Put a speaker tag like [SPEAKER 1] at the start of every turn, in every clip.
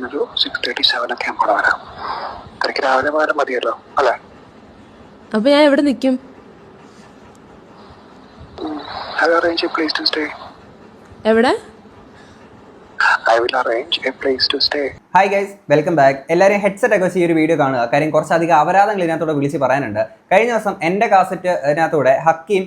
[SPEAKER 1] ഞാനൊരു six thirty seven ഒക്കെ ആകുമ്പോൾ വരാം. തിരക്ക് രാവിലെ പോയാലും മതിയല്ലോ അല്ലേ?
[SPEAKER 2] അപ്പൊ ഞാൻ എവിടെ നിൽക്കും
[SPEAKER 1] I arrange a place to stay
[SPEAKER 2] എവിടെ?
[SPEAKER 1] I will arrange a place to stay
[SPEAKER 3] hi guys welcome back എല്ലാവരും ഹെഡ്സെറ്റ് ഒക്കെ വെച്ച് ഈ ഒരു വീഡിയോ കാണുക. കാര്യം കുറച്ചധികം അപരാധങ്ങൾ ഇതിനകത്തൂടെ വിളിച്ച് പറയാനുണ്ട്. കഴിഞ്ഞ ദിവസം എന്റെ കാസറ്റ് ഇതിനകത്തൂടെ ഹക്കീം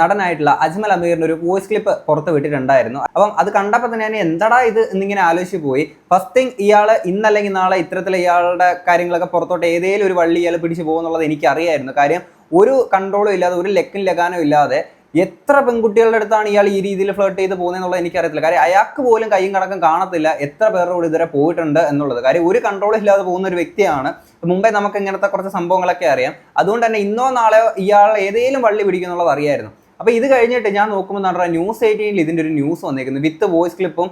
[SPEAKER 3] നടനായിട്ടുള്ള അജ്മൽ അമീറിന്റെ ഒരു വോയിസ് ക്ലിപ്പ് പുറത്ത് വിട്ടിട്ടുണ്ടായിരുന്നു. അപ്പം അത് കണ്ടപ്പോൾ തന്നെ ഞാൻ എന്തടാ ഇത് എന്നിങ്ങനെ ആലോചിച്ച് പോയി. ഫസ്റ്റ് തിങ് ഇയാൾ ഇന്നല്ലെങ്കിൽ നാളെ ഇത്തരത്തിൽ ഇയാളുടെ കാര്യങ്ങളൊക്കെ പുറത്തോട്ട് ഏതെങ്കിലും ഒരു വള്ളി ഇയാൾ പിടിച്ചു പോകുന്നുള്ളത് എനിക്ക് അറിയായിരുന്നു കാര്യം ഒരു കൺട്രോളും ഇല്ലാതെ ഒരു ലെക്കും ലഗാനും ഇല്ലാതെ എത്ര പെൺകുട്ടികളുടെ അടുത്താണ് ഇയാൾ ഈ രീതിയിൽ ഫ്ലേർട്ട് ചെയ്ത് പോകുന്നതെന്നുള്ളത് എനിക്കറിയത്തില്ല. കാര്യം അയാൾക്ക് പോലും കൈയും കണക്കും കാണത്തില്ല എത്ര പേരുടെ കൂടെ ഇതുവരെ പോയിട്ടുണ്ട് എന്നുള്ളത്. കാര്യം ഒരു കൺട്രോൾ ഇല്ലാതെ പോകുന്ന ഒരു വ്യക്തിയാണ്. മുമ്പേ നമുക്ക് ഇങ്ങനത്തെ കുറച്ച് സംഭവങ്ങളൊക്കെ അറിയാം. അതുകൊണ്ട് തന്നെ ഇന്നോ നാളെയോ ഇയാൾ ഏതെങ്കിലും വള്ളി പിടിക്കുന്നുള്ളത് അറിയായിരുന്നു. അപ്പൊ ഇത് കഴിഞ്ഞിട്ട് ഞാൻ നോക്കുമ്പോൾ നടന്ന ന്യൂസ് എയ്റ്റീനിൽ ഇതിന്റെ ഒരു ന്യൂസ് വന്നേക്കുന്നത് വിത്ത് വോയിസ് ക്ലിപ്പും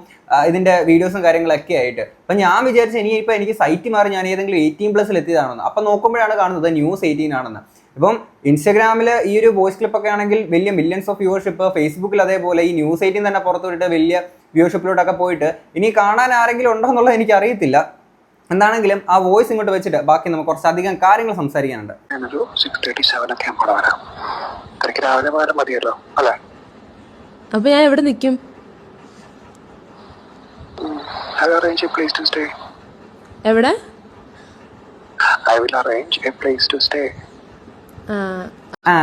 [SPEAKER 3] ഇതിന്റെ വീഡിയോസും കാര്യങ്ങളൊക്കെ ആയിട്ട്. അപ്പൊ ഞാൻ വിചാരിച്ചു ഇനി ഇപ്പൊ എനിക്ക് സൈറ്റ് മാറി ഞാൻ ഏതെങ്കിലും എയ്റ്റീൻ പ്ലസിൽ എത്തിയതാണെന്ന്. അപ്പൊ നോക്കുമ്പോഴാണ് കാണുന്നത് ന്യൂസ് എയ്റ്റീൻ ആണെന്ന്. ഇപ്പം ഇൻസ്റ്റാഗ്രാമിൽ ഈ ഒരു വോയിസ് ക്ലിപ്പൊക്കെ ആണെങ്കിൽ വലിയ മില്യൺസ് ഓഫ് വ്യൂവർഷിപ്പ് ഫേസ്ബുക്കിൽ അതേപോലെ ഈ ന്യൂസ് എയ്റ്റീൻ തന്നെ പുറത്തു വിട്ടിട്ട് വലിയ വ്യൂവർഷിപ്പിലോട്ടൊക്കെ പോയിട്ട് ഇനി കാണാൻ ആരെങ്കിലും ഉണ്ടോ എന്നുള്ളത് എനിക്ക് അറിയത്തില്ല. എന്താണെങ്കിലും ആ വോയിസ് ഇങ്ങോട്ട് വെച്ചിട്ട് ബാക്കി നമുക്ക് കുറച്ചധികം കാര്യങ്ങൾ സംസാരിക്കാനുണ്ട്.
[SPEAKER 2] അപ്പൊ ഞാൻ എവിടെ നിൽക്കും എവിടെ?
[SPEAKER 1] I will arrange a place to stay
[SPEAKER 2] ആ.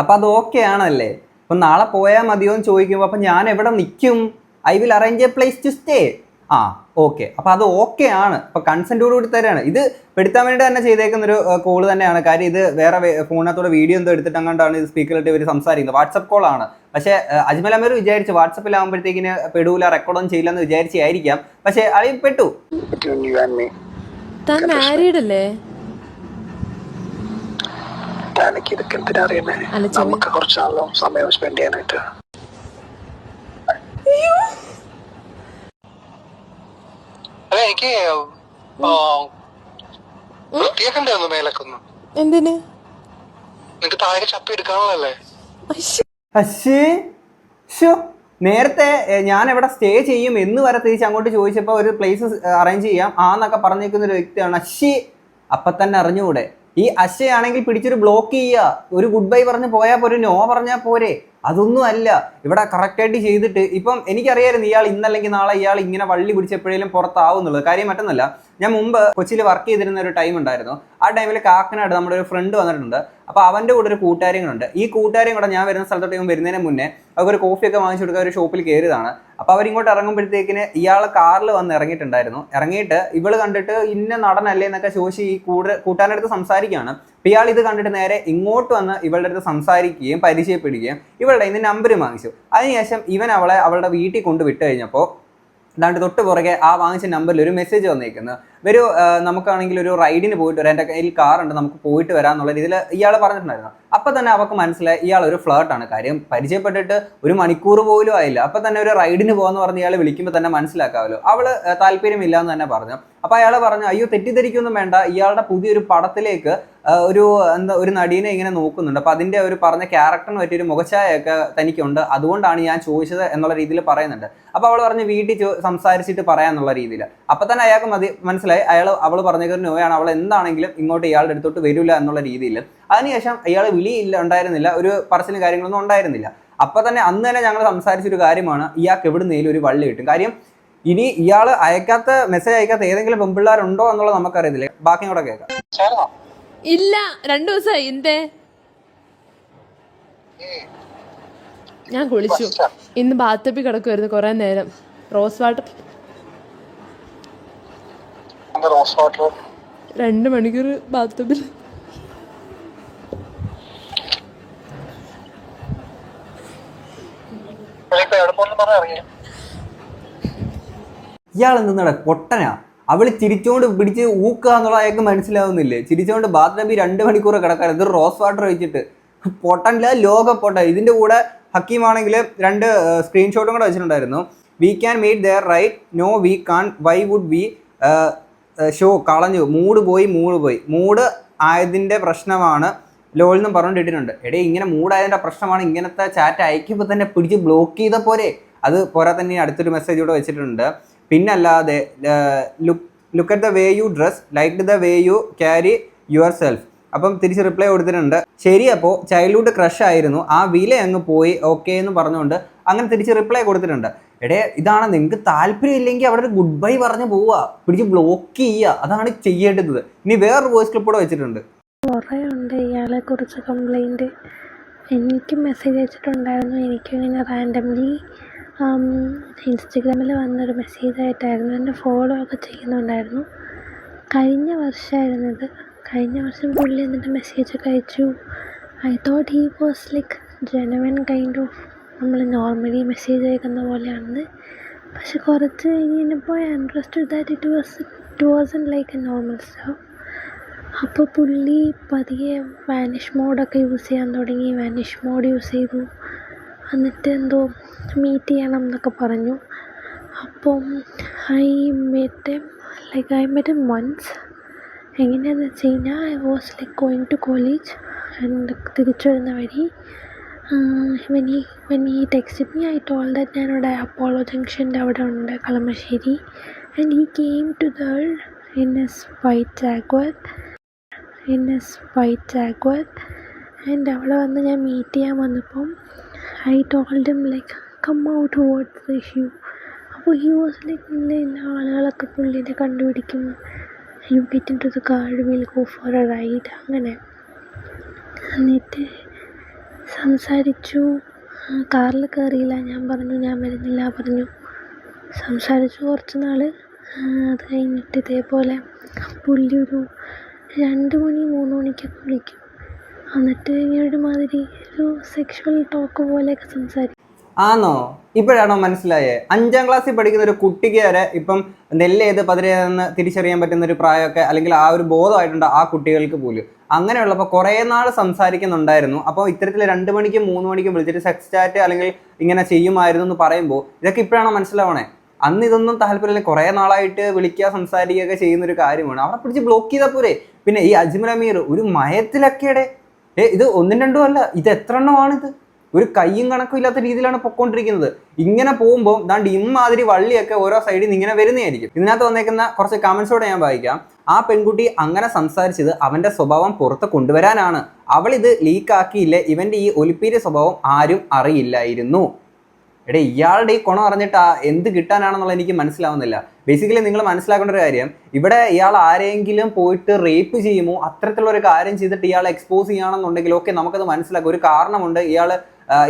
[SPEAKER 3] അപ്പൊ അത് ഓക്കെ ആണല്ലേ? അപ്പൊ നാളെ പോയാൽ മതിയോ എന്ന് ചോദിക്കുമ്പോൾ അപ്പൊ ഞാൻ എവിടെ നിൽക്കും I will arrange a place to stay ആ ഓക്കെ അപ്പൊ അത് ഓക്കെ ആണ്. അപ്പൊ കൺസെന്റോട് കൂടി തരാണ്. ഇത് പെടുത്താൻ വേണ്ടി തന്നെ ചെയ്തേക്കുന്ന ഒരു കോൾ തന്നെയാണ്. കാര്യം ഇത് വേറെ ഫോണിനകത്തോടെ വീഡിയോ എന്തോ എടുത്തിട്ട് അങ്ങോട്ടാണ് ഇത് സ്പീക്കറിലിട്ട് ഇവർ സംസാരിക്കുന്നത്. വാട്സപ്പ് കോൾ ആണ്. പക്ഷേ അജ്മൽ അമീർ വിചാരിച്ചു വാട്സപ്പിലാകുമ്പോഴത്തേക്കിന് പെടൂല റെക്കോർഡൊന്നും ചെയ്യില്ലെന്ന് വിചാരിച്ചായിരിക്കാം. പക്ഷേ അളി പെട്ടു.
[SPEAKER 2] താൻ മാരീഡ് അല്ലേ?
[SPEAKER 1] എനിക്ക് ഇതൊക്കെ എന്തിനാ
[SPEAKER 2] അറിയണേ
[SPEAKER 1] നമുക്ക് കുറച്ചാണല്ലോ സമയം സ്പെൻഡ് ചെയ്യാനായിട്ട്. അല്ല എനിക്ക് വൃത്തിയൊക്കെ ഉണ്ടായിരുന്നു മേലൊക്കെ ഒന്ന്?
[SPEAKER 2] എന്തിന്?
[SPEAKER 1] നിനക്ക് താഴെ ചപ്പി എടുക്കാനുള്ളതല്ലേ?
[SPEAKER 3] നേരത്തെ ഞാൻ എവിടെ സ്റ്റേ ചെയ്യും. എന്ന് വരെ തിരിച്ച് അങ്ങോട്ട് ചോദിച്ചപ്പോൾ ഒരു പ്ലേസ് അറേഞ്ച് ചെയ്യാം. ആന്നൊക്കെ പറഞ്ഞേക്കുന്ന ഒരു വ്യക്തിയാണ് അശ്ശി. അപ്പൊ തന്നെ അറിഞ്ഞുകൂടെ? ഈ അശയാണെങ്കിൽ പിടിച്ചൊരു ബ്ലോക്ക് ചെയ്യുക. ഒരു ഗുഡ് ബൈ പറഞ്ഞ് പോയാൽ പോരെ നോ പറഞ്ഞാൽ പോരെ. അതൊന്നും അല്ല. ഇവിടെ കറക്റ്റായിട്ട് ചെയ്തിട്ട് ഇപ്പം എനിക്കറിയായിരുന്നു ഇയാൾ ഇന്നല്ലെങ്കിൽ നാളെ ഇയാൾ ഇങ്ങനെ വള്ളി പിടിച്ചെപ്പോഴേലും പുറത്താവും എന്നുള്ളത്. കാര്യം മറ്റൊന്നല്ല ഞാൻ മുമ്പ് കൊച്ചിയിൽ വർക്ക് ചെയ്തിരുന്ന ഒരു ടൈം ഉണ്ടായിരുന്നു. ആ ടൈമിൽ കാക്കനാട് നമ്മുടെ ഒരു ഫ്രണ്ട് വന്നിട്ടുണ്ട്. അപ്പോൾ അവന്റെ കൂടെ ഒരു കൂട്ടുകാരികളുണ്ട് ഈ കൂട്ടുകാരും കൂടെ ഞാൻ വരുന്ന സ്ഥലത്തോട്ട് ഇവൻ വരുന്നതിന് മുന്നേ അവർക്ക് ഒരു കോഫിയൊക്കെ വാങ്ങിച്ചു കൊടുക്കുക ഒരു ഷോപ്പിൽ കയറിയതാണ്. അപ്പോൾ അവരിങ്ങോട്ട് ഇറങ്ങുമ്പോഴത്തേക്കിന് ഇയാൾ കാറിൽ വന്ന് ഇറങ്ങിയിട്ടുണ്ടായിരുന്നു. ഇറങ്ങിയിട്ട് ഇവൾ കണ്ടിട്ട് ഇന്ന നടനല്ലേ എന്നൊക്കെ ചോദിച്ച് ഈ കൂടെ കൂട്ടാന്റെ അടുത്ത് സംസാരിക്കുകയാണ്. അപ്പോൾ ഇയാൾ ഇത് കണ്ടിട്ട് നേരെ ഇങ്ങോട്ട് വന്ന് ഇവളുടെ അടുത്ത് സംസാരിക്കുകയും പരിചയപ്പെടുകയും ഇവളുടെ ഇന്ന് നമ്പർ വാങ്ങിച്ചു. അതിനുശേഷം ഇവൻ അവളെ അവളുടെ വീട്ടിൽ കൊണ്ട് വിട്ട് കഴിഞ്ഞപ്പോൾ അതാണ്ട് തൊട്ട് പുറകെ ആ വാങ്ങിച്ച നമ്പറിൽ ഒരു മെസ്സേജ് വന്നേക്കുന്നു. ഒരു നമുക്കാണെങ്കിൽ ഒരു റൈഡിന് പോയിട്ട് വരാം എന്റെ കയ്യിൽ കാറുണ്ട് നമുക്ക് പോയിട്ട് വരാം എന്നുള്ള രീതിയിൽ ഇയാൾ പറഞ്ഞിട്ടുണ്ടായിരുന്നു. അപ്പം തന്നെ അവൾക്ക് മനസ്സിലായി ഇയാൾ ഒരു ഫ്ലേർട്ടാണ് കാര്യം പരിചയപ്പെട്ടിട്ട് ഒരു മണിക്കൂർ പോലും ആയില്ല. അപ്പം തന്നെ ഒരു റൈഡിന് പോകാന്ന് പറഞ്ഞ് ഇയാൾ വിളിക്കുമ്പോൾ തന്നെ മനസ്സിലാക്കാമല്ലോ അവൾ താല്പര്യമില്ല എന്ന് തന്നെ പറഞ്ഞു. അപ്പം അയാൾ പറഞ്ഞു അയ്യോ തെറ്റിദ്ധരിക്കൊന്നും വേണ്ട. ഇയാളുടെ പുതിയൊരു പടത്തിലേക്ക് ഒരു എന്താ ഒരു നടീനെ ഇങ്ങനെ നോക്കുന്നുണ്ട്. അപ്പം അതിന്റെ ഒരു പറഞ്ഞ ക്യാരക്ടറിന് പറ്റിയൊരു മുഖച്ഛായൊക്കെ തനിക്കുണ്ട്. അതുകൊണ്ടാണ് ഞാൻ ചോദിച്ചത് എന്നുള്ള രീതിയിൽ പറയുന്നുണ്ട്. അപ്പോൾ അവൾ പറഞ്ഞ് വീട്ടിൽ സംസാരിച്ചിട്ട് പറയാന്നുള്ള രീതിയിൽ അപ്പം തന്നെ അയാൾക്ക് മതി മനസ്സിലായി അയാൾ അവൾ പറഞ്ഞേക്കുന്ന നോയാണ്. അവൾ എന്താണെങ്കിലും ഇങ്ങോട്ട് ഇയാളുടെ അടുത്തോട്ട് വരില്ല എന്നുള്ള രീതിയിൽ. അതിനുശേഷം അയാൾ വിളിയില്ല ഉണ്ടായിരുന്നില്ല. ഒരു പറച്ചിലും കാര്യങ്ങളൊന്നും ഉണ്ടായിരുന്നില്ല. അപ്പം തന്നെ അന്ന് തന്നെ ഞങ്ങൾ സംസാരിച്ചൊരു കാര്യമാണ് ഇയാൾക്ക് എവിടുന്നേലും ഒരു വള്ളി കിട്ടും. കാര്യം ഇനി ഇയാൾ അയക്കാത്ത മെസ്സേജ് അയക്കാത്ത ഏതെങ്കിലും പെമ്പിള്ളാരുണ്ടോ എന്നുള്ളത് നമുക്കറിയത്തില്ല. ബാക്കി കൂടെ കേൾക്കാം.
[SPEAKER 2] ഇല്ല രണ്ടു ദിവസമായി. എന്തേ? ഞാൻ കുളിച്ചു. ഇന്ന് ബാത്തപ്പി കിടക്കുമായിരുന്നു കുറെ നേരം. Rose water
[SPEAKER 1] rose water.
[SPEAKER 2] രണ്ട് മണിക്കൂർ
[SPEAKER 1] ബാത്റൂമിൽ.
[SPEAKER 3] ഇയാൾ എന്താണ് പൊട്ടനാ? അവൾ ചിരിച്ചോണ്ട് പിടിച്ച് ഊക്കുക എന്നുള്ള അയാൾക്ക് മനസ്സിലാവുന്നില്ലേ? ചിരിച്ചോണ്ട് ബാത്റൂമിൽ രണ്ട് മണിക്കൂർ കിടക്കാൻ ഇത് റോസ് വാട്ടർ വെച്ചിട്ട് പൊട്ടനില്ല ലോക പൊട്ട. ഇതിന്റെ കൂടെ ഹക്കീമാണെങ്കിൽ രണ്ട് സ്ക്രീൻഷോട്ടും കൂടെ വെച്ചിട്ടുണ്ടായിരുന്നു. We can meet there right no we can why would we show കളഞ്ഞു. മൂഡ് പോയി മൂഡ് പോയി. മൂഡ് ആയതിന്റെ പ്രശ്നമാണ് ലോൾ എന്നും എടേ ഇങ്ങനെ മൂഡായതിന്റെ പ്രശ്നമാണ് ഇങ്ങനത്തെ ചാറ്റ് അയക്കുമ്പോൾ തന്നെ പിടിച്ച് ബ്ലോക്ക് ചെയ്ത പോലെ അത് പോരാ തന്നെ അടുത്തൊരു മെസ്സേജ് കൂടെ വെച്ചിട്ടുണ്ട്. പിന്നല്ലാതെ look look at the way you dress like the way you carry yourself അപ്പം തിരിച്ച് റിപ്ലൈ കൊടുത്തിട്ടുണ്ട്. ശരി അപ്പോൾ ചൈൽഡ്ഹുഡ് ക്രഷ് ആയിരുന്നു. ആ വില അങ്ങ് പോയി. ഓക്കെ എന്ന് പറഞ്ഞുകൊണ്ട് അങ്ങനെ തിരിച്ച് റിപ്ലൈ കൊടുത്തിട്ടുണ്ട്. എടേ ഇതാണ് നിങ്ങൾക്ക് താല്പര്യം ഇല്ലെങ്കിൽ അവിടെ ഒരു ഗുഡ് ബൈ പറഞ്ഞ് പോവുക. പിടിച്ച് ബ്ലോക്ക് ചെയ്യുക. അതാണ് ചെയ്യേണ്ടത്. ഇനി വേറൊരു വോയിസ് ക്ലിപ്പ് കൂടെ വെച്ചിട്ടുണ്ട്.
[SPEAKER 4] കുറേ ഉണ്ട് ഇയാളെ കുറിച്ച് കംപ്ലൈന്റ് എനിക്ക് മെസ്സേജ് അയച്ചിട്ടുണ്ടായിരുന്നു. എനിക്കും ഇങ്ങനെ റാൻഡംലി ഇൻസ്റ്റഗ്രാമിൽ വന്നൊരു മെസ്സേജ് ആയിട്ടായിരുന്നു. എന്നെ ഫോളോ ഒക്കെ ചെയ്യുന്നുണ്ടായിരുന്നു. കഴിഞ്ഞ വർഷമായിരുന്നു ഇത്. കഴിഞ്ഞ വർഷം പുള്ളി എന്നിട്ട് മെസ്സേജ് ഒക്കെ അയച്ചു. I thought he was like genuine kind of നമ്മൾ നോർമലി മെസ്സേജ് അയക്കുന്ന പോലെയാണെന്ന്. പക്ഷെ കുറച്ച് കഴിഞ്ഞപ്പോൾ I understood that it was it wasn't like a normal സ്റ്റോ അപ്പോൾ പുള്ളി പതിയെ വാനിഷ് മോഡൊക്കെ യൂസ് ചെയ്യാൻ തുടങ്ങി. വാനിഷ് മോഡ് യൂസ് ചെയ്തു. എന്നിട്ട് എന്തോ മീറ്റ് ചെയ്യണം എന്നൊക്കെ പറഞ്ഞു. അപ്പം I met like I met once എങ്ങനെയാണെന്ന് വെച്ച് കഴിഞ്ഞാൽ I was like going to college and തിരിച്ചു വരുന്ന വഴി when he when he text me I told that ഞാനിവിടെ അപ്പോളോ ജംഗ്ഷന്റെ അവിടെ ഉണ്ട് Kalamassery and he came to the in his white Jaguar in his white Jaguar and അവിടെ വന്ന് ഞാൻ മീറ്റ് ചെയ്യാൻ വന്നപ്പം I told like come out what's the issue അപ്പോൾ ഹി വാസ് ലൈക്ക് ഇല്ല ഇല്ല ആളുകളൊക്കെ പുള്ളിനെ കണ്ടുപിടിക്കും. You get into the car will go for a ride അങ്ങനെ. എന്നിട്ട് സംസാരിച്ചു. കാറിൽ കയറിയില്ല ഞാൻ പറഞ്ഞു ഞാൻ വരുന്നില്ല പറഞ്ഞു. സംസാരിച്ചു കുറച്ച് നാൾ അത് കഴിഞ്ഞിട്ട് ഇതേപോലെ പുള്ളി ഒരു രണ്ട് മണി മൂന്ന് മണിക്കൊക്കെ വിളിക്കും. എന്നിട്ട് ഇങ്ങനെ ഒരുമാതിരി ഒരു സെക്ഷൽ ടോക്ക് പോലെയൊക്കെ സംസാരിക്കും.
[SPEAKER 3] ആണോ ഇപ്പോഴാണോ മനസ്സിലായേ? അഞ്ചാം ക്ലാസ്സിൽ പഠിക്കുന്ന ഒരു കുട്ടിക്ക് വരെ ഇപ്പം നെല്ല് ഏത് പതിരേതെന്ന് തിരിച്ചറിയാൻ പറ്റുന്ന ഒരു പ്രായമൊക്കെ അല്ലെങ്കിൽ ആ ഒരു ബോധമായിട്ടുണ്ട് ആ കുട്ടികൾക്ക് പോലും. അങ്ങനെയുള്ളപ്പോൾ കുറേ നാൾ സംസാരിക്കുന്നുണ്ടായിരുന്നു. അപ്പോൾ ഇത്തരത്തിൽ രണ്ട് മണിക്കും മൂന്ന് മണിക്കും വിളിച്ചിട്ട് സെക്സ് ചാറ്റ് അല്ലെങ്കിൽ ഇങ്ങനെ ചെയ്യുമായിരുന്നു എന്ന് പറയുമ്പോൾ ഇതൊക്കെ ഇപ്പോഴാണോ മനസ്സിലാവണേ? അന്ന് ഇതൊന്നും താല്പര്യമില്ല. കുറേ നാളായിട്ട് വിളിക്കുക സംസാരിക്കുകയൊക്കെ ചെയ്യുന്ന ഒരു കാര്യമാണ്. അവിടെ പിടിച്ച് ബ്ലോക്ക് ചെയ്താൽ പോരെ. പിന്നെ ഈ അജ്മൽ അമീർ ഒരു മയത്തിലൊക്കെയുടെ. ഏ ഇത് ഒന്നും രണ്ടും അല്ല. ഇത് എത്ര എണ്ണമാണിത്? ഒരു കയ്യും കണക്കും ഇല്ലാത്ത രീതിയിലാണ് പൊക്കോണ്ടിരിക്കുന്നത്. ഇങ്ങനെ പോകുമ്പോൾ ദാണ്ട് ഇമ്മാതിരി വള്ളിയൊക്കെ ഓരോ സൈഡിൽ നിന്ന് ഇങ്ങനെ വരുന്നതായിരിക്കും. ഇതിനകത്ത് വന്നേക്കുന്ന കുറച്ച് കമൻസോടെ ഞാൻ വായിക്കാം. ആ പെൺകുട്ടി അങ്ങനെ സംസാരിച്ചത് അവന്റെ സ്വഭാവം പുറത്ത് കൊണ്ടുവരാനാണ്. അവൾ ഇത് ലീക്കാക്കിയില്ലേ ഇവന്റെ ഈ ഒലിപ്പീര് സ്വഭാവം ആരും അറിയില്ലായിരുന്നു. എടേ ഇയാളുടെ ഈ കുണം അറിഞ്ഞിട്ട് എന്ത് കിട്ടാനാണെന്നുള്ള എനിക്ക് മനസ്സിലാവുന്നില്ല. ബേസിക്കലി നിങ്ങൾ മനസ്സിലാക്കേണ്ട ഒരു കാര്യം. ഇവിടെ ഇയാൾ ആരെങ്കിലും പോയിട്ട് റേപ്പ് ചെയ്യുമോ അത്തരത്തിലുള്ള ഒരു കാര്യം ചെയ്തിട്ട് ഇയാളെ എക്സ്പോസ് ചെയ്യുകയാണെന്നുണ്ടെങ്കിൽ ഓക്കെ നമുക്കത് മനസ്സിലാക്കാം. ഒരു കാരണമുണ്ട് ഇയാൾ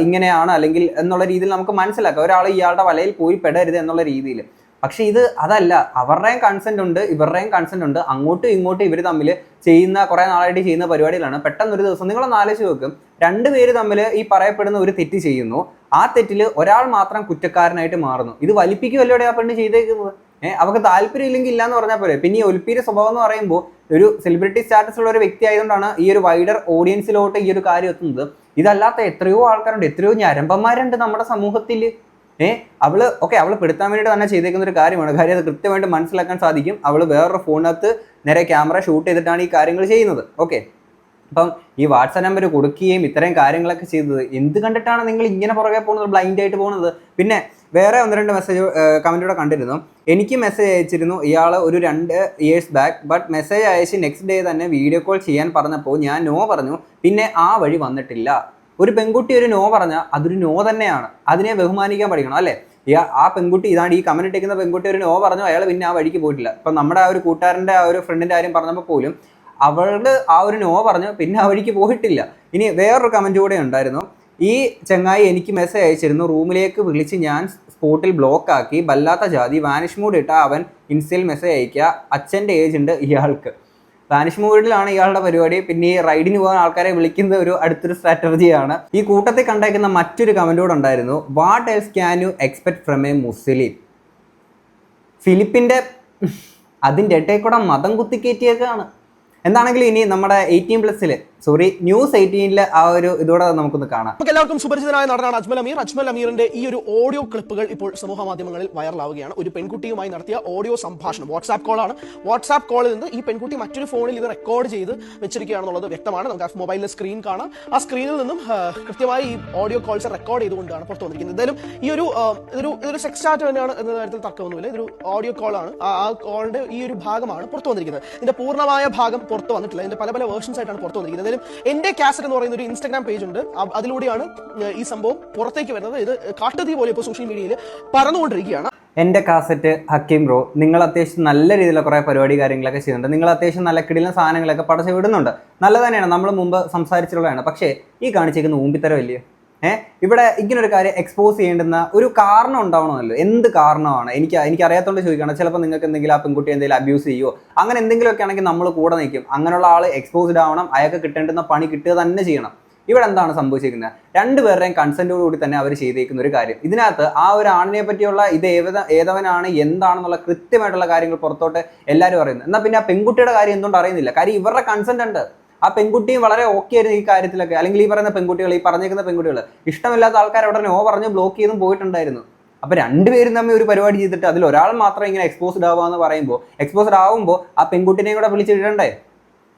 [SPEAKER 3] ഇങ്ങനെയാണ് അല്ലെങ്കിൽ എന്നുള്ള രീതിയിൽ നമുക്ക് മനസ്സിലാക്കാം. ഒരാൾ ഇയാളുടെ വലയിൽ പോയി പെടരുത് എന്നുള്ള രീതിയിൽ. പക്ഷെ ഇത് അതല്ല. അവരുടെയും കൺസെന്റ് ഉണ്ട് ഇവരുടെയും കൺസെന്റ് ഉണ്ട്. അങ്ങോട്ടും ഇങ്ങോട്ടും ഇവർ തമ്മിൽ ചെയ്യുന്ന കുറെ നാളായിട്ട് ചെയ്യുന്ന പരിപാടികളാണ്. പെട്ടെന്ന് ഒരു ദിവസം നിങ്ങളൊന്ന് ആലോചിച്ച് നോക്കും. രണ്ടുപേര് തമ്മിൽ ഈ പറയപ്പെടുന്ന ഒരു തെറ്റ് ചെയ്യുന്നു. ആ തെറ്റിൽ ഒരാൾ മാത്രം കുറ്റക്കാരനായിട്ട് മാറുന്നു. ഇത് വലിപ്പിക്കുമല്ലോടെ ആ പെണ്ണ് ചെയ്തേക്കുന്നത്? ഏഹ് അവർക്ക് താല്പര്യം ഇല്ലെങ്കിൽ ഇല്ലാന്ന് പറഞ്ഞാൽ പോരെ. പിന്നെ ഈ ഒലിപ്പീര സ്വഭാവം എന്ന് പറയുമ്പോൾ ഒരു സെലിബ്രിറ്റി സ്റ്റാറ്റസ് ഉള്ള ഒരു വ്യക്തി ആയതുകൊണ്ടാണ് ഈ ഒരു വൈഡർ ഓഡിയൻസിലോട്ട് ഈ ഒരു കാര്യം എത്തുന്നത്. ഇതല്ലാത്ത എത്രയോ ആൾക്കാരുണ്ട് എത്രയോ ഞരമ്പന്മാരുണ്ട് നമ്മുടെ സമൂഹത്തിൽ ഏഹ് അവൾ ഓക്കെ അവൾ പെടുത്താൻ വേണ്ടി തന്നെ ചെയ്തേക്കുന്ന ഒരു കാര്യമാണ്. കാര്യം അത് കൃത്യമായിട്ട് മനസ്സിലാക്കാൻ സാധിക്കും. അവൾ വേറൊരു ഫോണിനകത്ത് നേരെ ക്യാമറ ഷൂട്ട് ചെയ്തിട്ടാണ് ഈ കാര്യങ്ങൾ ചെയ്യുന്നത്. ഓക്കെ അപ്പം ഈ വാട്സാപ്പ് നമ്പർ കൊടുക്കുകയും ഇത്രയും കാര്യങ്ങളൊക്കെ ചെയ്തത് എന്ത് കണ്ടിട്ടാണ് നിങ്ങൾ ഇങ്ങനെ പുറകെ പോകുന്നത് ബ്ലൈൻഡ് ആയിട്ട് പോകുന്നത്? പിന്നെ വേറെ ഒന്ന് രണ്ട് മെസ്സേജ് കമന്റൂടെ കണ്ടിരുന്നു. എനിക്ക് മെസ്സേജ് അയച്ചിരുന്നു ഇയാൾ ഒരു രണ്ട് ഇയേഴ്സ് ബാക്ക് ബട്ട് മെസ്സേജ് അയച്ച് നെക്സ്റ്റ് ഡേ തന്നെ വീഡിയോ കോൾ ചെയ്യാൻ പറഞ്ഞപ്പോൾ ഞാൻ നോ പറഞ്ഞു. പിന്നെ ആ വഴി വന്നിട്ടില്ല. ഒരു പെൺകുട്ടി ഒരു നോ പറഞ്ഞാൽ അതൊരു നോ തന്നെയാണ്. അതിനെ ബഹുമാനിക്കാൻ പഠിക്കണം അല്ലേ? ആ- പെൺകുട്ടി ഇതാണ് ഈ കമന്റ് ഇട്ടിരിക്കുന്ന പെൺകുട്ടി ഒരു നോ പറഞ്ഞു അയാൾ പിന്നെ ആ വഴിക്ക് പോയിട്ടില്ല. ഇപ്പം നമ്മുടെ ആ ഒരു കൂട്ടുകാരന്റെ ആ ഒരു ഫ്രണ്ടിന്റെ കാര്യം പറഞ്ഞപ്പോൾ പോലും അവളുടെ ആ ഒരു നോ പറഞ്ഞു പിന്നെ ആ വഴിക്ക് പോയിട്ടില്ല. ഇനി വേറൊരു കമന്റ് കൂടെ ഉണ്ടായിരുന്നു. ഈ ചങ്ങായി എനിക്ക് മെസ്സേജ് അയച്ചിരുന്നു. റൂമിലേക്ക് വിളിച്ച് ഞാൻ സ്പോട്ടിൽ ബ്ലോക്ക് ആക്കി. വല്ലാത്ത ജാതി. വാനിഷ് മൂഡ് ഇട്ട അവൻ ഇൻസ്റ്റയിൽ മെസ്സേജ് അയക്കുക അച്ഛന്റെ ഏജ് ഉണ്ട് ഇയാൾക്ക്. വാനിഷ് മൂഡിലാണ് ഇയാളുടെ പരിപാടി. പിന്നെ ഈ റൈഡിന് പോകാൻ ആൾക്കാരെ വിളിക്കുന്ന ഒരു അടുത്തൊരു സ്ട്രാറ്റജിയാണ് ഈ കൂട്ടത്തിൽ കണ്ടേക്കുന്ന മറ്റൊരു കമന്റോട് ഉണ്ടായിരുന്നു. What else can you expect from a Muslim ഫിലിപ്പിന്റെ അതിന്റെ ഇടയിൽ കൂടെ മതം കുത്തിക്കയറ്റിയേക്കാണ് എന്താണെങ്കിലും ഇനി നമ്മുടെ എയ്റ്റീൻ പ്ലസ്സിൽ സോറി ന്യൂസ് എയ്റ്റീനിലെ ആ ഒരു ഇതോടെ നമുക്കൊന്ന് കാണാം.
[SPEAKER 5] നമുക്ക് എല്ലാവർക്കും സുപരിചിതനായ നടനാണ് അജ്മൽ അമീർ. അജ്മൽ അമീറിന്റെ ഈ ഒരു ഓഡിയോ ക്ലിപ്പുകൾ ഇപ്പോൾ സമൂഹ മാധ്യമങ്ങളിൽ വൈറലാവുകയാണ്. ഒരു പെൺകുട്ടിയുമായി നടത്തിയ ഓഡിയോ സംഭാഷണം വാട്സാപ്പ് കോളാണ് വാട്സാപ്പ് കോളിൽ നിന്ന് ഈ പെൺകുട്ടി മറ്റൊരു ഫോണിൽ ഇത് റെക്കോർഡ് ചെയ്ത് വെച്ചിരിക്കുകയാണെന്നുള്ളത് വ്യക്തമാണ്. നമുക്ക് ആ മൊബൈലിലെ സ്ക്രീൻ കാണാം. ആ സ്ക്രീനിൽ നിന്നും കൃത്യമായി ഈ ഓഡിയോ കോൾസ് റെക്കോർഡ് ചെയ്തുകൊണ്ടാണ് പുറത്തു വന്നിരിക്കുന്നത്. എന്തായാലും ഈ ഒരു ഇതൊരു ഇതൊരു സെക്സ് ചാറ്റ് തന്നെയാണ് എന്ന കാര്യത്തിൽ തർക്കമൊന്നുമില്ല. ഇതൊരു ഓഡിയോ കോളാണ് ആ കോളിന്റെ ഈ ഒരു ഭാഗമാണ് പുറത്തു വന്നിരിക്കുന്നത്. ഇതിന്റെ പൂർണമായ ഭാഗം പുറത്തു വന്നിട്ടില്ല. ഇതിന്റെ പല പല വേർഷൻസ് ആയിട്ടാണ് പുറത്തു വന്നിരിക്കുന്നത്. എന്തായാലും എന്റെ കാസറ്റ് എന്ന് പറയുന്ന ഒരു ഇൻസ്റ്റാഗ്രാം പേജ് ഉണ്ട് അതിലൂടെയാണ് ഈ സംഭവം പുറത്തേക്ക് വരുന്നത്. ഇത് കാട്ടുതീ പോലെ ഇപ്പോൾ സോഷ്യൽ മീഡിയയിൽ പറന്നുകൊണ്ടിരിക്കുകയാണ്.
[SPEAKER 3] എന്റെ കാസറ്റ് ഹക്കീം ബ്രോ നിങ്ങൾ അത്യാവശ്യം നല്ല രീതിയിലുള്ള കുറേ പരിപാടി കാര്യങ്ങളൊക്കെ ചെയ്യുന്നുണ്ട്. നിങ്ങൾ അത്യാവശ്യം നല്ല കിടിലും സാധനങ്ങളൊക്കെ പടച്ച് വിടുന്നുണ്ട്. നല്ല തന്നെയാണ്. നമ്മൾ മുമ്പ് സംസാരിച്ചിട്ടുള്ളതാണ്. പക്ഷേ ഈ കാണിച്ചേക്കുന്ന ഊമ്പിത്തരമല്ലേ ഏഹ് ഇവിടെ ഇങ്ങനൊരു കാര്യം എക്സ്പോസ് ചെയ്യേണ്ടുന്ന ഒരു കാരണം ഉണ്ടാവണമല്ലോ. എന്ത് കാരണമാണ്? എനിക്ക് എനിക്ക് അറിയാത്തതുകൊണ്ട് ചോദിക്കണം ചിലപ്പോൾ നിങ്ങൾക്ക് എന്തെങ്കിലും ആ പെൺകുട്ടി എന്തെങ്കിലും അബ്യൂസ് ചെയ്യുമോ അങ്ങനെ എന്തെങ്കിലുമൊക്കെ ആണെങ്കിൽ നമ്മൾ കൂടെ നിൽക്കും. അങ്ങനെയുള്ള ആൾ എക്സ്പോസ്ഡ് ആവണം. അയാൾക്ക് കിട്ടേണ്ടുന്ന പണി കിട്ടുക തന്നെ ചെയ്യണം. ഇവിടെ എന്താണ് സംഭവിച്ചിരിക്കുന്നത്? രണ്ടുപേരുടെയും കൺസെന്റോട് കൂടി തന്നെ അവർ ചെയ്തേക്കുന്ന ഒരു കാര്യം. ഇതിനകത്ത് ആ ഒരു ആണിനെ പറ്റിയുള്ള ഇത് ഏത ഏതവനാണ് എന്താണെന്നുള്ള കൃത്യമായിട്ടുള്ള കാര്യങ്ങൾ പുറത്തോട്ട് എല്ലാവരും അറിയുന്നത് എന്നാൽ പിന്നെ ആ പെൺകുട്ടിയുടെ കാര്യം എന്തുകൊണ്ട് അറിയുന്നില്ല? കാര്യം ഇവരുടെ കൺസെന്റ് ഉണ്ട്. ആ പെൺകുട്ടിയും വളരെ ഓക്കെ ആയിരുന്നു ഈ കാര്യത്തിലൊക്കെ. അല്ലെങ്കിൽ ഈ പറയുന്ന പെൺകുട്ടികൾ ഈ പറഞ്ഞേക്കുന്ന പെൺകുട്ടികൾ. ഇഷ്ടമില്ലാത്ത ആൾക്കാർ അവിടെ നോ പറഞ്ഞ് ബ്ലോക്ക് ചെയ്തും പോയിട്ടുണ്ടായിരുന്നു. അപ്പൊ രണ്ടുപേരും തമ്മിൽ ഒരു പരിപാടി ചെയ്തിട്ട് അതിൽ ഒരാൾ മാത്രം ഇങ്ങനെ എക്സ്പോസ്ഡ് ആവുക എന്ന് പറയുമ്പോൾ എക്സ്പോസ്ഡ് ആവുമ്പോൾ ആ പെൺകുട്ടിനെയും കൂടെ വിളിച്ചിടണ്ടേ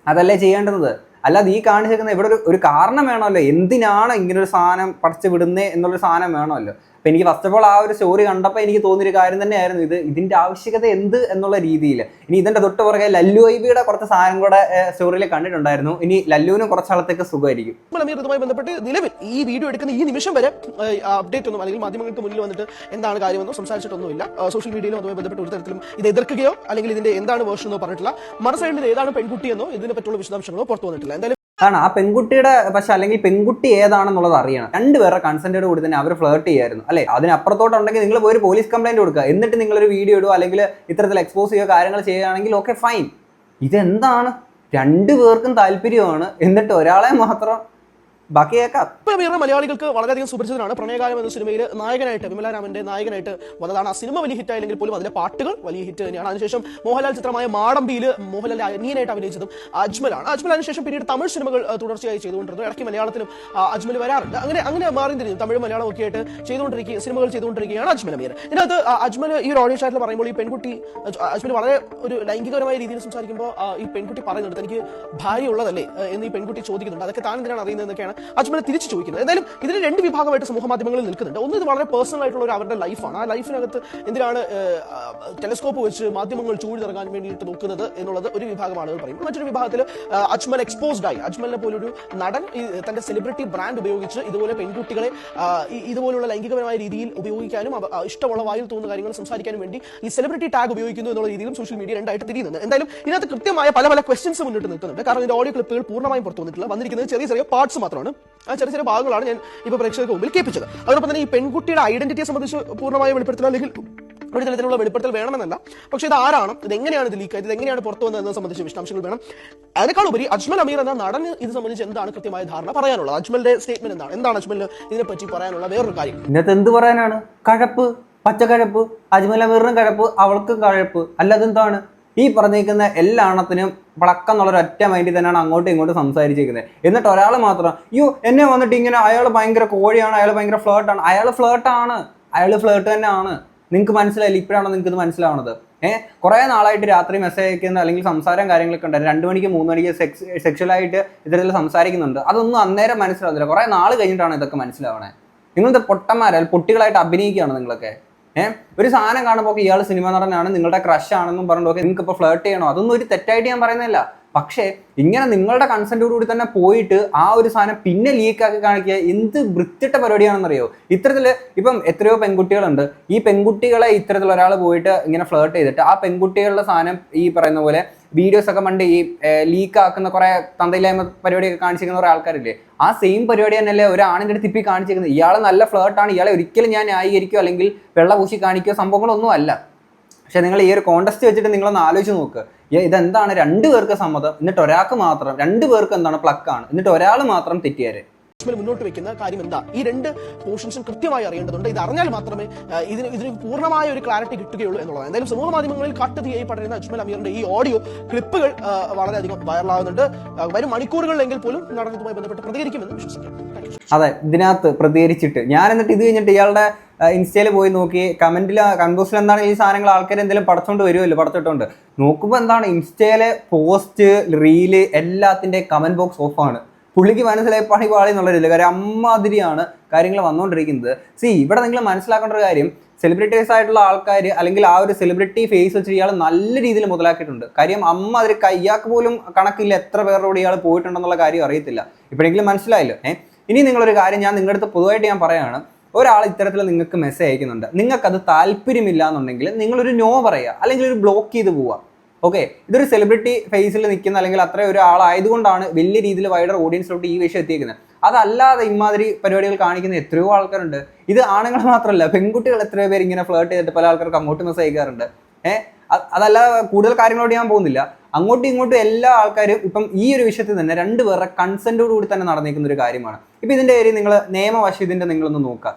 [SPEAKER 3] അതല്ലേ ചെയ്യേണ്ടത് അല്ലാതെ ഈ കാണിച്ചിരിക്കുന്ന ഇവിടെ ഒരു ഒരു കാരണം വേണമല്ലോ. എന്തിനാണ് ഇങ്ങനെ ഒരു സാധനം പടച്ചു വിടുന്നത് എന്നുള്ളൊരു സാധനം വേണമല്ലോ. അപ്പൊ എനിക്ക് ഫസ്റ്റ് ഓഫ് ഓൾ ആ ഒരു സ്റ്റോറി കണ്ടപ്പോൾ എനിക്ക് തോന്നിയൊരു കാര്യം തന്നെയായിരുന്നു. ഇത് ഇതിന്റെ ആവശ്യകത എന്ത് എന്നുള്ള രീതിയിൽ. ഇനി ഇതിന്റെ തൊട്ട് പുറകെ ലല്ലു ഐബിയുടെ കുറച്ച് സാധനം കൂടെ സ്റ്റോറിയിൽ കണ്ടിട്ടുണ്ടായിരുന്നു. ഇനി ലല്ലുവിന് കുറച്ചാളത്തേക്ക് സുഖമായിരിക്കും.
[SPEAKER 5] ഇതുമായി ബന്ധപ്പെട്ട് നിലവിൽ ഈ വീഡിയോ എടുക്കുന്ന ഈ നിമിഷം വരെ അപ്ഡേറ്റ് ഒന്നും അല്ലെങ്കിൽ മാധ്യമങ്ങൾക്ക് മുന്നിൽ വന്നിട്ട് എന്താണ് കാര്യമെന്നോ സംസാരിച്ചിട്ടൊന്നുമില്ല. സോഷ്യൽ മീഡിയയിലും അതുമായി ബന്ധപ്പെട്ട് ഒരു തരത്തിലും ഇത് എതിർക്കുകയോ അല്ലെങ്കിൽ ഇതിന്റെ എന്താണ് വേർഷൻ എന്നോ പറഞ്ഞിട്ടില്ല. മറസൈഡിൽ ഏതാണ് പെൺകുട്ടിയെന്നോ ഇതിനെ പറ്റിയുള്ള വിശദാംശങ്ങളോ പുറത്തു വന്നിട്ടില്ല. എന്തായാലും
[SPEAKER 3] ആണ് ആ പെൺകുട്ടിയുടെ പക്ഷെ അല്ലെങ്കിൽ പെൺകുട്ടി ഏതാണെന്നുള്ളത് അറിയണം. രണ്ടുപേരുടെ കൺസെന്റോട് കൂടി തന്നെ അവർ ഫ്ലേർട്ട് ചെയ്യായിരുന്നു അല്ലെ? അതിനപ്പുറത്തോട്ടുണ്ടെങ്കിൽ നിങ്ങൾ പോയി പോലീസ് കംപ്ലൈന്റ് കൊടുക്കുക. എന്നിട്ട് നിങ്ങളൊരു വീഡിയോ ഇടുക അല്ലെങ്കിൽ ഇത്തരത്തിൽ എക്സ്പോസ് ചെയ്യുക കാര്യങ്ങൾ ചെയ്യുകയാണെങ്കിൽ ഓക്കെ ഫൈൻ ഇതെന്താണ്? രണ്ടു പേർക്കും താല്പര്യമാണ്. എന്നിട്ട് ഒരാളെ മാത്രം ബാക്കി കേൾക്കാം
[SPEAKER 5] അമീറിനെ മലയാളികൾക്ക് വളരെയധികം സുപരിചിതനാണ് പ്രണയകാലം എന്ന സിനിമയിൽ നായകനായിട്ട് വിമലാരാമന്റെ നായകനായിട്ട് വന്നതാണ്. ആ സിനിമ വലിയ ഹിറ്റ് ആയില്ലെങ്കിൽ പോലും അതിലെ പാട്ടുകൾ വലിയ ഹിറ്റ് തന്നെയാണ്. അതിനുശേഷം മോഹൻലാൽ ചിത്രമായ മാടമ്പിയിൽ മോഹൻലാലിന്റെ അനിയനായിട്ട് അഭിനയിച്ചതും അജ്മലാണ്. അജ്മൽ അതിനുശേഷം പിന്നീട് തമിഴ് സിനിമകൾ തുടർച്ചയായി ചെയ്തുകൊണ്ടിരുന്നു. ഇടയ്ക്ക് മലയാളത്തിലും അജ്മൽ വരാറുണ്ട്. അങ്ങനെ അങ്ങനെ മാറി തിരിഞ്ഞു. തമിഴ് മലയാളം ഒക്കെ ആയിട്ട് ചെയ്തുകൊണ്ടിരിക്കുക സിനിമകൾ ചെയ്തുകൊണ്ടിരിക്കുകയാണ് അജ്മൽ അമീർ. ഇതിനകത്ത് അജ്മൽ ഈ ഒരു ഓഡിയോ ചാറ്റിൽ പറയുമ്പോൾ ഈ പെൺകുട്ടി അജ്മൽ വളരെ ഒരു ലൈംഗികപരമായ രീതിയിൽ സംസാരിക്കുമ്പോൾ ഈ പെൺകുട്ടി പറയുന്നുണ്ട് എനിക്ക് ഭാര്യ ഉള്ളതല്ലേ എന്ന് ഈ പെൺകുട്ടി ചോദിക്കുന്നുണ്ട്. അതൊക്കെ താൻ എന്തിനാണ് അറിയുന്നത് എന്നൊക്കെയാണ് അജ്മൽ തിരിച്ചു ചോദിക്കുന്നത് എന്തായാലും ഇതിന് രണ്ട് വിഭാഗമായിട്ട് സമൂഹ മാധ്യമങ്ങളിൽ നിൽക്കുന്നുണ്ട്. ഒന്ന് ഇത് വളരെ പേഴ്സണൽ ആയിട്ടുള്ള അവരുടെ ലൈഫാണ് ആ ലൈഫിനകത്ത് എന്തിനാണ് ടെലിസ്കോപ്പ് വെച്ച് മാധ്യമങ്ങൾ ചൂടിതിറങ്ങാൻ വേണ്ടിയിട്ട് നോക്കുന്നത് എന്നുള്ളത് ഒരു വിഭാഗമാണ് ആളുകൾ പറയും. മറ്റൊരു വിഭാഗത്തിൽ അജ്മൽ എക്സ്പോസ്ഡ് ആയി. അജ്മലിനെ പോലൊരു നടൻ തന്റെ സെലിബ്രിറ്റി ബ്രാൻഡ് ഉപയോഗിച്ച് ഇതുപോലെ പെൺകുട്ടികളെ ഇതുപോലുള്ള ലൈംഗികപരമായ രീതിയിൽ ഉപയോഗിക്കാനും ഇഷ്ടമുള്ള വായിൽ തോന്നുന്ന കാര്യങ്ങൾ സംസാരിക്കാനും വേണ്ടി ഈ സെലിബ്രിറ്റി ടാഗ് ഉപയോഗിക്കുന്നു എന്നുള്ള രീതിയിലും സോഷ്യൽ മീഡിയ രണ്ടായിട്ട് തിരിയുന്നുണ്ട്. എന്തായാലും ഇതിനകത്ത് കൃത്യമായ പല പല ക്വസ്റ്റ്യൻസ് മുന്നിട്ട് നിൽക്കുന്നുണ്ട്. കാരണം ഇതിന്റെ ഓഡിയോ ക്ലിപ്പുകൾ പൂർണമായും പുറത്തു വന്നിട്ടില്ല. വന്നിരിക്കുന്നത് ചെറിയ ചെറിയ പാർട്സ് മാത്രമാണ്. ആ ചെറിയ ചെറിയ ഭാഗങ്ങളാണ് ഞാൻ ഇപ്പോൾ പ്രേക്ഷകർക്ക് മുമ്പിൽ കേൾപ്പിച്ചത്. അതോടൊപ്പം തന്നെ ഈ പെൺകുട്ടിയുടെ ഐഡന്റിറ്റിയെ സംബന്ധിച്ച് പൂർണമായും വെളിപ്പെടുത്തൽ അല്ലെങ്കിൽ ഒരു തരത്തിലുള്ള വെളിപ്പെടുത്തൽ വേണമെന്നല്ല. പക്ഷേ ഇത് ആരാണ്? ഇത് എങ്ങനെയാണ് ഇത് ലീക്ക് ഇത് എങ്ങനെയാണ് പുറത്തു വന്നത് എന്നത് സംബന്ധിച്ച് വിശദാംശങ്ങൾ വേണം. അതിനേക്കാൾ ഉപരി അജ്മൽ അമീർ എന്ന നടന് ഇത് സംബന്ധിച്ച് എന്താണ് കൃത്യമായ ധാരണ പറയാനുള്ളത്? അജ്മലിന്റെ സ്റ്റേറ്റ്മെന്റ് എന്താണ്? എന്താണ് അജ്മലിന് ഇതിനെപ്പറ്റി പറയാനുള്ള വേറൊരു കാര്യം?
[SPEAKER 3] ഇന്നത്തെ എന്ത് പറയാനാണ്? കഴപ്പ് പച്ചക്കഴപ്പ് അജ്മൽ അമീറിനും കഴപ്പ് അവൾക്കും കഴപ്പ്. അല്ലാതെ എന്താണ് ഈ പറഞ്ഞിരിക്കുന്ന എല്ലാ എണ്ണത്തിനും പടക്കം എന്നുള്ള ഒറ്റ മൈൻഡിൽ തന്നെയാണ് അങ്ങോട്ടും ഇങ്ങോട്ടും സംസാരിച്ചിരിക്കുന്നത്. എന്നിട്ട് ഒരാൾ മാത്രം അയ്യോ എന്നെ വന്നിട്ട് ഇങ്ങനെ അയാൾ ഭയങ്കര കോഴിയാണ് അയാൾ ഭയങ്കര ഫ്ലേർട്ടാണ് അയാൾ ഫ്ലേർട്ടാണ് അയാൾ ഫ്ലേർട്ട് തന്നെയാണ്. നിങ്ങൾക്ക് മനസ്സിലായില്ല ഇപ്പോഴാണോ നിങ്ങൾക്ക് ഇത് മനസ്സിലാവണത്? ഏഹ് കുറേ നാളായിട്ട് രാത്രി മെസ്സേജ് അയക്കുന്ന അല്ലെങ്കിൽ സംസാരം കാര്യങ്ങളൊക്കെ ഉണ്ട് രണ്ട് മണിക്ക് മൂന്ന് മണിക്ക് സെക്സ് സെക്ഷലായിട്ട് ഇത്തരത്തിൽ സംസാരിക്കുന്നുണ്ട്. അതൊന്നും അന്നേരം മനസ്സിലാവുന്നില്ല. കുറേ നാൾ കഴിഞ്ഞിട്ടാണ് ഇതൊക്കെ മനസ്സിലാവണേ. നിങ്ങളിത് പൊട്ടന്മാരല്ല പൊട്ടികളായിട്ട് അഭിനയിക്കുകയാണ് നിങ്ങളൊക്കെ? ഏഹ് ഒരു സാധനം കാണുമ്പോൾ ഇയാൾ സിനിമ നടനാണ് നിങ്ങളുടെ ക്രഷ് ആണെന്നും പറഞ്ഞിട്ട് നിങ്ങൾക്ക് ഇപ്പോൾ ഫ്ലേർട്ട് ചെയ്യണോ? അതൊന്നും ഒരു തെറ്റായിട്ട് ഞാൻ പറയുന്നില്ല പക്ഷേ ഇങ്ങനെ നിങ്ങളുടെ കൺസെന്റോട് കൂടി തന്നെ പോയിട്ട് ആ ഒരു സാധനം പിന്നെ ലീക്കാക്കി കാണിക്കുക എന്ത് വൃത്തിട്ട പരിപാടിയാണെന്നറിയോ? ഇത്തരത്തിൽ ഇപ്പം എത്രയോ പെൺകുട്ടികളുണ്ട്. ഈ പെൺകുട്ടികളെ ഇത്തരത്തിൽ ഒരാൾ പോയിട്ട് ഇങ്ങനെ ഫ്ലേർട്ട് ചെയ്തിട്ട് ആ പെൺകുട്ടികളുടെ സാധനം ഈ പറയുന്ന പോലെ വീഡിയോസ് ഒക്കെ പണ്ട് ഈ ലീക്ക് ആക്കുന്ന കുറെ തന്തയില്ലായ്മ പരിപാടിയൊക്കെ കാണിച്ചിരിക്കുന്ന കുറെ ആൾക്കാരില്ലേ? ആ സെയിം പരിപാടി തന്നെയല്ലേ ഒരു ആണിന്റെ അടുത്ത് ഇപ്പി കാണിച്ചിരിക്കുന്നത്. ഇയാൾ നല്ല ഫ്ലേർട്ടാണ് ഇയാളെ ഒരിക്കലും ഞാൻ ന്യായീകരിക്കുകയോ അല്ലെങ്കിൽ വെള്ള പൂശി കാണിക്കുകയോ സംഭവങ്ങളൊന്നും അല്ല. പക്ഷെ നിങ്ങൾ ഈ ഒരു കോണ്ടസ്റ്റ് വെച്ചിട്ട് നിങ്ങളൊന്ന് ആലോചിച്ച് നോക്ക്. ഏ, ഇതെന്താണ്? രണ്ടു പേർക്ക് സമ്മതം. എന്നിട്ട് ഒരാൾക്ക് മാത്രം. രണ്ടു പേർക്ക് എന്താണ്? പ്ലക്കാണ് എന്നിട്ട് ഒരാൾ മാത്രം തെറ്റിയാര്
[SPEAKER 5] മുന്നോട്ട് വെക്കുന്ന കാര്യം എന്താ? ഈ രണ്ട് പോർഷൻസും കൃത്യമായി അറിയേണ്ടതുണ്ട്. ഇത് അറിഞ്ഞാൽ മാത്രമേ ഇതിന് ഇതിന് പൂർണമായ ഒരു ക്ലാരിറ്റി കിട്ടുകയുള്ളൂ എന്നുള്ളത് എന്തായാലും സമൂഹ മാധ്യമങ്ങളിൽ കട്ട് തീയായി പടരുന്ന അജ്മൽ അമീറിന്റെ ഈ ഓഡിയോ ക്ലിപ്പുകൾ വളരെയധികം വൈറലാകുന്നുണ്ട് വരും മണിക്കൂറുകളിലെങ്കിൽ പോലും നടന്നതുമായി ബന്ധപ്പെട്ട് പ്രതികരിക്കുമെന്ന് വിശ്വസിക്കാം.
[SPEAKER 3] അതെ ഇതിനകത്ത് പ്രതികരിച്ചിട്ട്. ഞാൻ എന്നിട്ട് ഇത് കഴിഞ്ഞിട്ട് ഇയാളുടെ ഇൻസ്റ്റയിൽ പോയി നോക്കി കമന്റിൽ കൺബോക്സിൽ എന്താണ് ഈ സാധനങ്ങൾ ആൾക്കാർ എന്തെങ്കിലും പടച്ചോണ്ട് വരുമല്ലോ പടച്ചിട്ടുണ്ട്. നോക്കുമ്പോൾ എന്താണ് ഇൻസ്റ്റയിലെ പോസ്റ്റ് റീൽ എല്ലാത്തിന്റെ കമന്റ് ബോക്സ് ഓഫാണ്. പുള്ളിക്ക് മനസ്സിലായി പണി പാളി എന്നുള്ളതില്ല. കാര്യം അമ്മാതിരിയാണ് കാര്യങ്ങൾ വന്നുകൊണ്ടിരിക്കുന്നത് സി ഇവിടെ നിങ്ങൾ മനസ്സിലാക്കേണ്ട ഒരു കാര്യം. സെലിബ്രിറ്റീസ് ആയിട്ടുള്ള ആൾക്കാർ അല്ലെങ്കിൽ ആ ഒരു സെലിബ്രിറ്റി ഫേസ് വെച്ച് ഇയാൾ നല്ല രീതിയിൽ മുതലാക്കിയിട്ടുണ്ട്. കാര്യം അമ്മ അതിൽ കയ്യാക്ക് പോലും കണക്കില്ല എത്ര പേരോട് ഇയാൾ പോയിട്ടുണ്ടെന്നുള്ള കാര്യം അറിയത്തില്ല. ഇപ്പോഴെങ്കിലും മനസ്സിലായല്ലോ. ഏഹ് ഇനി നിങ്ങളൊരു കാര്യം ഞാൻ നിങ്ങളുടെ അടുത്ത് പൊതുവായിട്ട് ഞാൻ പറയാണ്. ഒരാൾ ഇത്തരത്തിൽ നിങ്ങൾക്ക് മെസ്സേജ് അയക്കുന്നുണ്ട്. നിങ്ങൾക്കത് താല്പര്യമില്ല എന്നുണ്ടെങ്കിൽ നിങ്ങളൊരു നോ പറയുക. അല്ലെങ്കിൽ ഒരു ബ്ലോക്ക് ചെയ്ത് പോവുക. ഓക്കെ ഇതൊരു സെലിബ്രിറ്റി ഫേസിൽ നിൽക്കുന്ന അല്ലെങ്കിൽ അത്ര ഒരാളായതുകൊണ്ടാണ് വലിയ രീതിയിൽ വൈഡർ ഓഡിയൻസിലോട്ട് ഈ വിഷയം എത്തിയിരിക്കുന്നത് അതല്ലാതെ ഇമാതിരി പരിപാടികൾ കാണിക്കുന്ന എത്രയോ ആൾക്കാരുണ്ട്. ഇത് ആണുങ്ങൾ മാത്രമല്ല പെൺകുട്ടികൾ എത്രയോ പേര് ഇങ്ങനെ ഫ്ലേർട്ട് ചെയ്തിട്ട് പല ആൾക്കാർക്ക് അങ്ങോട്ട് മെസ്സേജ് അയക്കാറുണ്ട്. ഏഹ് അതല്ല കൂടുതൽ കാര്യങ്ങളോട് ഞാൻ പോകുന്നില്ല. അങ്ങോട്ടും ഇങ്ങോട്ടും എല്ലാ ആൾക്കാരും ഇപ്പം ഈ ഒരു വിഷയത്തിൽ തന്നെ രണ്ടുപേരുടെ കൺസെന്റോട് കൂടി തന്നെ നടന്നിരിക്കുന്ന ഒരു കാര്യമാണ്. ഇപ്പം ഇതിന്റെ കാര്യം നിങ്ങൾ നിയമവശത്തിന്റെ നിങ്ങളൊന്ന് നോക്കുക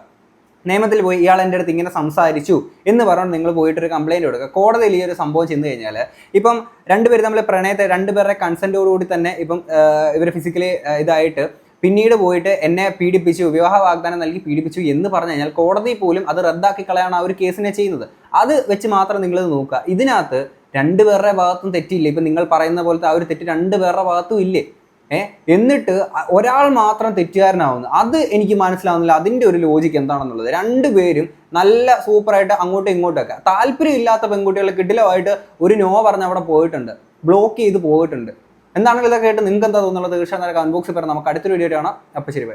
[SPEAKER 3] നിയമത്തിൽ പോയി ഇയാൾ എന്റെ അടുത്ത് ഇങ്ങനെ സംസാരിച്ചു എന്ന് പറഞ്ഞുകൊണ്ട് നിങ്ങൾ പോയിട്ട് ഒരു കംപ്ലൈന്റ് കൊടുക്കുക. കോടതിയിൽ ഈ ഒരു സംഭവം ചെന്ന് കഴിഞ്ഞാൽ ഇപ്പം രണ്ടുപേരും നമ്മൾ പ്രണയത്തെ രണ്ടുപേരുടെ കൺസെന്റോടുകൂടി തന്നെ ഇപ്പം ഇവർ ഫിസിക്കലി ഇതായിട്ട് പിന്നീട് പോയിട്ട് എന്നെ പീഡിപ്പിച്ചു വിവാഹ വാഗ്ദാനം നൽകി പീഡിപ്പിച്ചു എന്ന് പറഞ്ഞു കഴിഞ്ഞാൽ കോടതി പോലും അത് റദ്ദാക്കി കളയാണ് ആ ഒരു കേസിനെ ചെയ്യുന്നത്. അത് വെച്ച് മാത്രം നിങ്ങൾ നോക്കുക. ഇതിനകത്ത് രണ്ടുപേരുടെ ഭാഗത്തും തെറ്റില്ല ഇപ്പം നിങ്ങൾ പറയുന്ന പോലത്തെ ആ ഒരു തെറ്റ് രണ്ട് രണ്ടുപേരുടെ ഭാഗത്തും ഇല്ലേ? ഏ? എന്നിട്ട് ഒരാൾ മാത്രം തെറ്റുകാരനാവുന്നു. അത് എനിക്ക് മനസ്സിലാവുന്നില്ല. അതിന്റെ ഒരു ലോജിക്ക് എന്താണെന്നുള്ളത്. രണ്ടുപേരും നല്ല സൂപ്പറായിട്ട് അങ്ങോട്ടും ഇങ്ങോട്ടും ഒക്കെ. താല്പര്യം ഇല്ലാത്ത പെൺകുട്ടികൾ കിടിലമായിട്ട് ഒരു നോ പറഞ്ഞ് അവിടെ പോയിട്ടുണ്ട്. ബ്ലോക്ക് ചെയ്ത് പോയിട്ടുണ്ട്. എന്താണെങ്കിലും ഇതൊക്കെ കേട്ട് നിങ്ങൾക്ക് എന്താ തോന്നുന്നത് തീർച്ചയായും അൺബോക്സ് പറയാം നമുക്ക് അടുത്തൊരു വീഡിയോ കാണാം. അപ്പോൾ ശരി ബൈ